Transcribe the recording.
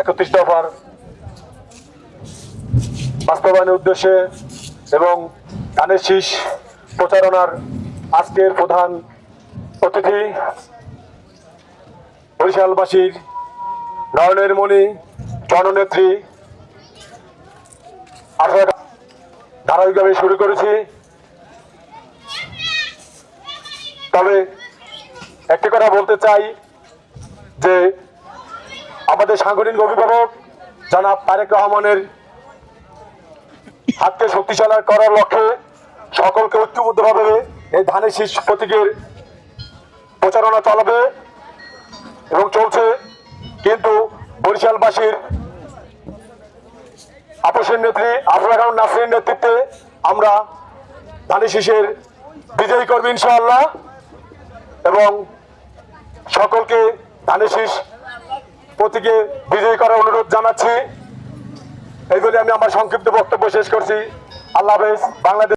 একত্রিশ দফার বাস্তবায়নের উদ্দেশ্যে এবং গানের শীষ প্রচারণার আজকের প্রধান অতিথি বরিশালবাসীর নয়নের মণি, জননেত্রী আসলে ধারাবাহিকভাবে শুরু করেছি। তবে একটি কথা বলতে চাই যে আমাদের সাংগঠনিক অভিভাবক জনাব তারেক রহমানের হাতকে শক্তিশালী করার লক্ষ্যে সকলকে ঐক্যবদ্ধভাবে এই ধানের শীষ প্রতীকের প্রচারণা চালাবে এবং চলছে, কিন্তু বরিশালবাসীর আপসের নেত্রী আফরা খান নাসরিনের নেতৃত্বে আমরা ধানের শীষের বিজয়ী করব ইনশাআল্লাহ এবং সকলকে ধানের শীষ প্রতীকে বিজয়ী করার অনুরোধ জানাচ্ছি। এগুলি আমি আমার সংক্ষিপ্ত বক্তব্য শেষ করছি। আল্লাহ হাফেজ, বাংলাদেশ